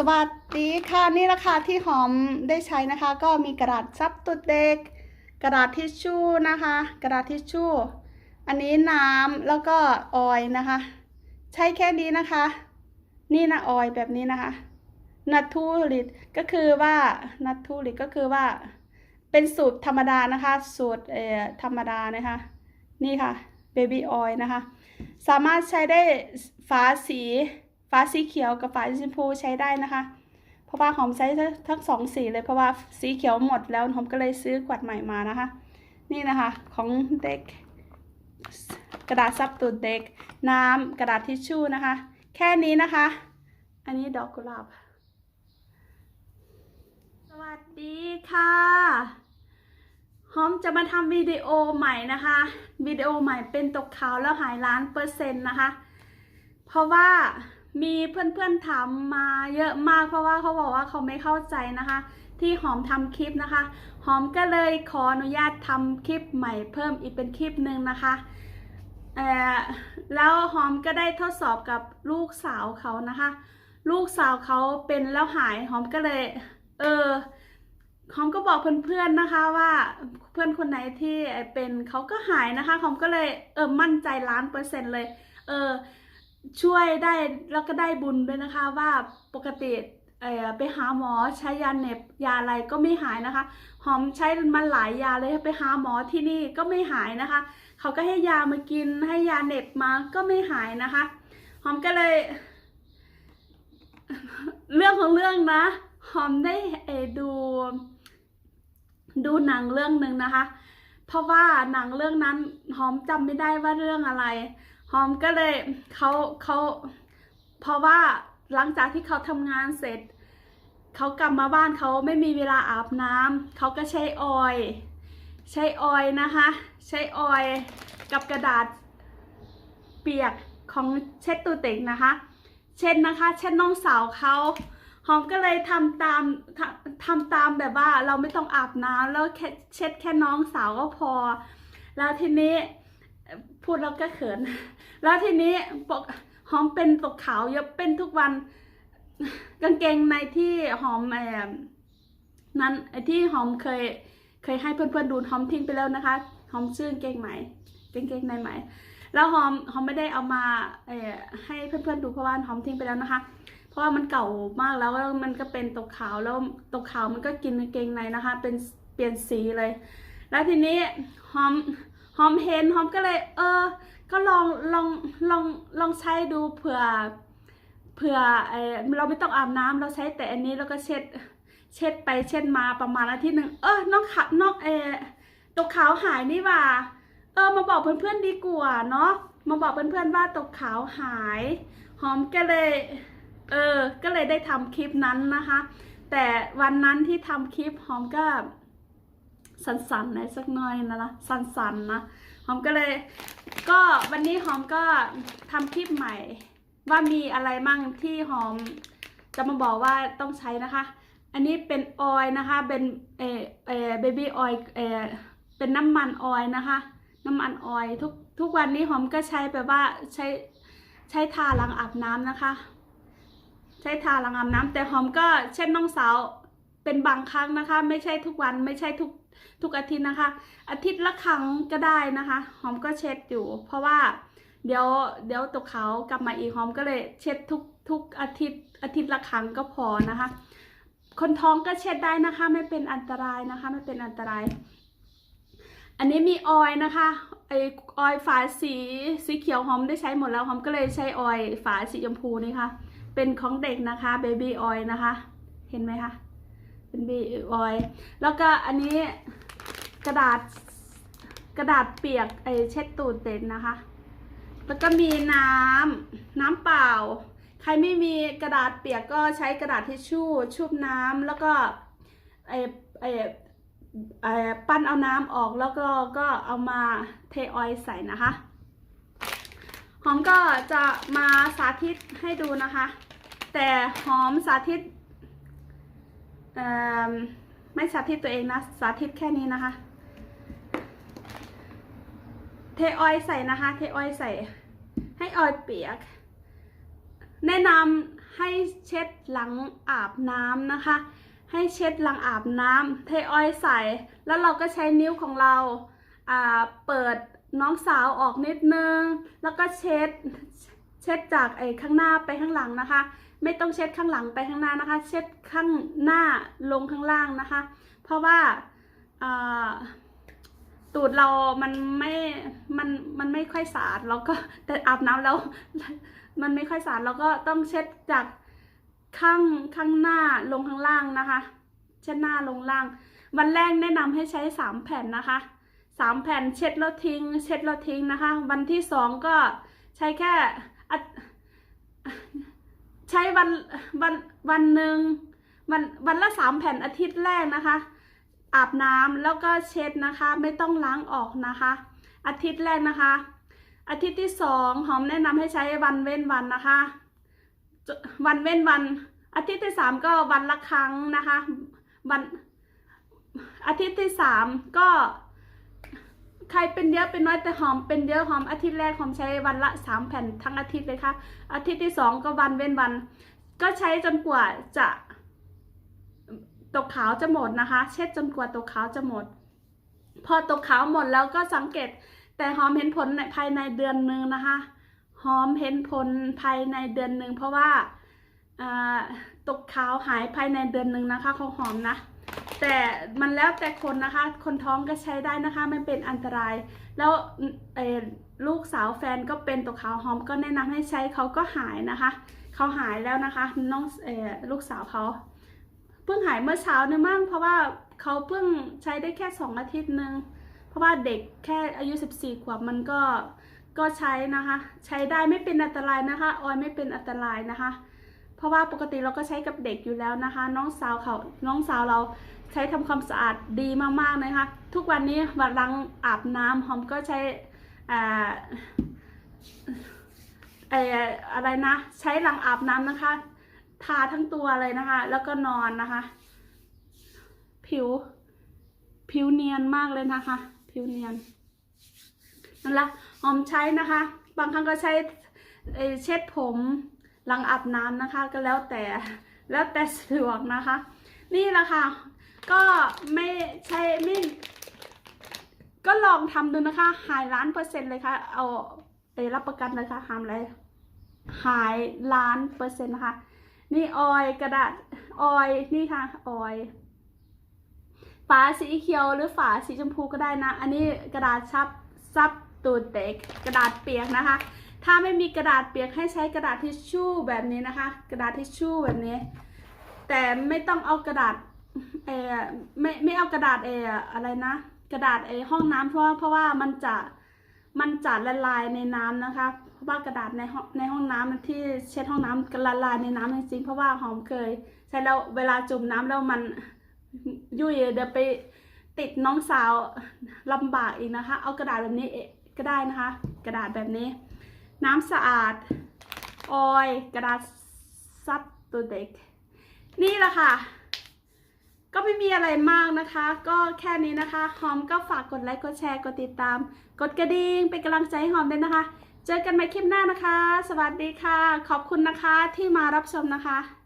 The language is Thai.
สวัสดีค่ะนี่ราคาที่หอมได้ใช้นะคะ ก็มีกระดาษซับตุดเด็ก กระดาษทิชชู่นะคะ กระดาษทิชชู่ อันนี้น้ำแล้วก็ออยนะคะ ใช้แค่นี้นะคะ นี่นะออยแบบนี้นะคะนัททูริตก็คือว่านัททูริตก็คือว่า เป็นสูตรธรรมดานะคะ สูตรเอ่อธรรมดานะคะ นี่ค่ะเบบี้ออยนะคะ สามารถใช้ได้ฝาสี ฟ้าสีเขียวกับฟ้าสีชมพูใช้ได้นะคะ เพราะว่าหอมใช้ทั้งสองสีเลยเพราะว่าสีเขียวหมดแล้วหอมก็เลยซื้อขวดใหม่มานะคะ นี่นะคะของเด็ก กระดาษซับตูดเด็ก น้ำกระดาษทิชชู่นะคะ แค่นี้นะคะ อันนี้ดอกกุหลาบสวัสดีค่ะหอมจะมาทำวิดีโอใหม่นะคะวิดีโอใหม่เป็นตกขาวแล้วหายล้านเปอร์เซ็นต์นะคะ เพราะว่า มีเพื่อนๆถามมาเยอะมากเพราะว่าเขาบอกว่าเขาไม่เข้าใจนะคะ ที่หอมทำคลิปนะคะ หอมก็เลยขออนุญาตทำคลิปใหม่เพิ่มอีกเป็นคลิปหนึ่งนะคะแล้วหอมก็ได้ทดสอบกับลูกสาวเขานะคะ ลูกสาวเขาเป็นแล้วหายหอมก็เลย เออหอมก็บอกเพื่อนๆนะคะว่าเพื่อนคนไหนที่เป็นเขาก็หายนะคะหอมก็เลยเออมั่นใจล้านเปอร์เซ็นต์เลย เออ ช่วยได้แล้วก็ได้บุญด้วยนะคะว่าปกติไปหาหมอใช้ยาเน็บยาอะไรก็ไม่หายนะคะ หอมใช้มาหลายยาเลยไปหาหมอที่นี่ก็ไม่หายนะคะ เขาก็ให้ยามากินให้ยาเน็บมาก็ไม่หายนะคะ หอมก็เลย เรื่องของเรื่องนะ หอมได้ดู ดูหนังเรื่องหนึ่งนะคะ เพราะว่าหนังเรื่องนั้นหอมจำไม่ได้ว่าเรื่องอะไร หอมก็เลยเขาเขาเพราะว่าหลังจากที่เขาทำงานเสร็จ เขากลับมาบ้านเขาไม่มีเวลาอาบน้ำเขาก็ใช้ออยล์ใช้ออยล์นะคะ ใช้ออยล์กับกระดาษเปียกของเช็ดตูเต็งนะคะ เช่นนะคะ เช่นน้องสาวเขาหอมก็เลยทำตามทำทำตามแบบว่าเราไม่ต้องอาบน้ำแล้วเช็ดแค่น้องสาวก็พอ แล้วทีนี้ พูดแล้วก็เขิน แล้วทีนี้ปกหอมเป็นตกขาวเยอะเป็นทุกวัน กางเกงในที่หอมแอบนั้นไอที่หอมเคยเคยให้เพื่อนๆดูหอมทิ้งไปแล้วนะคะ หอมชื่อกางเกงใหม่กางเกงในใหม่ แล้วหอมหอมไม่ได้เอามาเอให้เพื่อนๆดูเพราะว่าหอมทิ้งไปแล้วนะคะ เพราะว่ามันเก่ามากแล้วแล้วมันก็เป็นตกขาวแล้วตกขาวมันก็กินกางเกงในนะคะ เป็นเปลี่ยนสีเลย แล้วทีนี้หอม หอมเห็นหอมก็เลย เออ ก็ลองลองลองลองใช้ดูเผื่อเผื่อเออเราไม่ต้องอาบน้ำเราใช้แต่อันนี้แล้วก็เช็ดเช็ดไปเช็ดมาประมาณอาทิตย์หนึ่งเออน้องขาน้องเออตกขาวหายนี่ว่า เออมาบอกเพื่อนๆดีกว่าเนาะมาบอกเพื่อนๆว่าตกขาวหาย หอมก็เลยเออ ก็เลยได้ทำคลิปนั้นนะคะ แต่วันนั้นที่ทำคลิปหอมก็ สันๆหน่อยสักหน่อยนะนะสันๆนะหอมก็เลย ก็วันนี้หอมก็ทำคลิปใหม่ ว่ามีอะไรมั่งที่หอมจะมาบอกว่าต้องใช้นะคะ อันนี้เป็นออยนะคะ เป็นเอเอเบบี้ออยเอเป็นน้ำมันออยนะคะ น้ำมันออยทุกทุกวันนี้หอมก็ใช้แบบว่าใช้ใช้ทาหลังอาบน้ำนะคะ ใช้ทาหลังอาบน้ำแต่หอมก็เช่นน้องสาว เป็นบางครั้งนะคะ ไม่ใช่ทุกวันไม่ใช่ทุกทุกอาทิตย์นะคะ อาทิตย์ละครั้งก็ได้นะคะ หอมก็เช็ดอยู่ เพราะว่าเดี๋ยวเดี๋ยวตกเขากลับมาอีกหอมก็เลยเช็ดทุกทุกอาทิตย์อาทิตย์ละครั้งก็พอนะคะ คนท้องก็เช็ดได้นะคะ ไม่เป็นอันตรายนะคะ ไม่เป็นอันตราย อันนี้มีออยนะคะไอออยฝาสีสีเขียวหอมได้ใช้หมดแล้วหอมก็เลยใช้ออยฝาสีชมพูนี่ค่ะเป็นของเด็กนะคะเบบี้ออยนะคะ เห็นไหมคะ เป็นบีออยแล้วก็อันนี้กระดาษกระดาษเปียกไอเช็ดตูดเต็นนะคะ แล้วก็มีน้ำน้ำเปล่า ใครไม่มีกระดาษเปียกก็ใช้กระดาษทิชชู่ชุบน้ำแล้วก็ไอไอไอปั้นเอาน้ำออกแล้วก็ก็เอามาเทออยใส่นะคะหอมก็จะมาสาธิตให้ดูนะคะ แต่หอมสาธิต ไม่สาธิตตัวเองนะ สาธิตแค่นี้นะคะ เทออยล์ใส่นะคะ เทออยล์ใส่ ให้ออยล์เปียก แนะนำให้เช็ดหลังอาบน้ำนะคะ ให้เช็ดหลังอาบน้ำเทออยล์ใส่ แล้วเราก็ใช้นิ้วของเราเปิดน้องสาวออกนิดนึง แล้วก็เช็ด เช็ดจากไอ้ข้างหน้าไปข้างหลังนะคะ ไม่ต้องเช็ดข้างหลังไปข้างหน้านะคะ เช็ดข้างหน้าลงข้างล่างนะคะ เพราะว่าตูดเรา มันไม่ มัน มันไม่ค่อยสะอาดเราก็แต่อาบน้ำแล้ว มันไม่ค่อยสะอาดเราก็ต้องเช็ดจากข้างข้างหน้าลงข้างล่างนะคะ เช็ดหน้าลงล่าง วันแรกแนะนำให้ใช้สามแผ่นนะคะสามแผ่นเช็ดแล้วทิ้ง เช็ดแล้วทิ้งนะคะ วันที่สองก็ใช้แค่ ใช้วันวันวันหนึ่งวันวันละสามแผ่นอาทิตย์แรกนะคะ อาบน้ำแล้วก็เช็ดนะคะ ไม่ต้องล้างออกนะคะ อาทิตย์แรกนะคะ อาทิตย์ที่สองหอมแนะนำให้ใช้วันเว้นวันนะคะ วันเว้นวัน อาทิตย์ที่สามก็วันละครั้งนะคะ วันอาทิตย์ที่สามก็ ใครเป็นเยอะเป็นน้อยแต่หอมเป็นเยอะหอมอาทิตย์แรกหอมใช้วันละสามแผ่นทั้งอาทิตย์เลยค่ะ อาทิตย์ที่สองก็วันเว้นวัน ก็ใช้จนกว่าจะตกขาวจะหมดนะคะ เช็ดจนกว่าตกขาวจะหมด พอตกขาวหมดแล้วก็สังเกตแต่หอมเห็นผลในภายในเดือนหนึ่งนะคะหอมเห็นผลภายในเดือนหนึ่งเพราะว่าอ่าตกขาวหายภายในเดือนหนึ่งนะคะของหอมนะ แต่มันแล้วแต่คนนะคะ คนท้องก็ใช้ได้นะคะไม่เป็นอันตราย แล้วลูกสาวแฟนก็เป็นตกขาวหอมก็แนะนำให้ใช้เขาก็หายนะคะเขาหายแล้วนะคะน้องออลูกสาวเขาเพิ่งหายเมื่อเช้าเนี่ยมั่งเพราะว่าเขาเพิ่งใช้ได้แค่สองอาทิตย์หนึ่งเพราะว่าเด็กแค่อายุ 14 ขวบมันก็ก็ใช้นะคะ ใช้ได้ไม่เป็นอันตรายนะคะ ออยไม่เป็นอันตรายนะคะ เพราะว่าปกติเราก็ใช้กับเด็กอยู่แล้วนะคะ น้องสาวเขาน้องสาวเรา ใช้ทำความสะอาดดีมากๆนะคะ ทุกวันนี้วันลังอาบน้ำหอมก็ใช้อ่าเอ่อะไรนะ ใช้หลังอาบน้ำนะคะ ทาทั้งตัวเลยนะคะ แล้วก็นอนนะคะ ผิว ผิวเนียนมากเลยนะคะ ผิวเนียนนั่นละหอมใช้นะคะ บางครั้งก็ใช้เอ่อเช็ดผมหลังอาบน้ำนะคะ ก็แล้วแต่แล้วแต่สะดวกนะคะ นี่แหละค่ะ ก็ไม่ใช่ไม่ก็ลองทำดูนะคะ หายล้านเปอร์เซ็นต์เลยค่ะ เอาไปรับประกันเลยค่ะหามอะไรหายล้านเปอร์เซ็นต์นะคะ นี่ออยกระดาษออยนี่ค่ะออยฝาสีเขียวหรือฝาสีชมพูก็ได้นะ อันนี้กระดาษซับซับตูดเด็กกระดาษเปียกนะคะ ถ้าไม่มีกระดาษเปียกให้ใช้กระดาษทิชชู่แบบนี้นะคะ กระดาษทิชชู่แบบนี้ แต่ไม่ต้องเอากระดาษ เออไม่ไม่เอากระดาษเอออะไรนะ กระดาษเอห้องน้ำเพราะเพราะว่ามันจะมันจะละลายในน้ำนะคะ เพราะว่ากระดาษในห้องในห้องน้ำที่เช็ดห้องน้ำก็ละลายในน้ำจริงๆเพราะว่าหอมเคย ใช้แล้วเวลาจุ่มน้ำแล้วมันยุ่ยเดี๋ยวไปติดน้องสาวลำบากอีกนะคะ เอากระดาษแบบนี้เอก็ได้นะคะ กระดาษแบบนี้ น้ำสะอาดออยกระดาษซับตัวเด็ก นี่แหละค่ะ ก็ไม่มีอะไรมากนะคะ ก็แค่นี้นะคะ หอมก็ฝากกดไลค์ กดแชร์ กดติดตาม กดกระดิ่ง เป็นกำลังใจให้หอมด้วยนะคะ เจอกันใหม่คลิปหน้านะคะ สวัสดีค่ะ ขอบคุณนะคะที่มารับชมนะคะ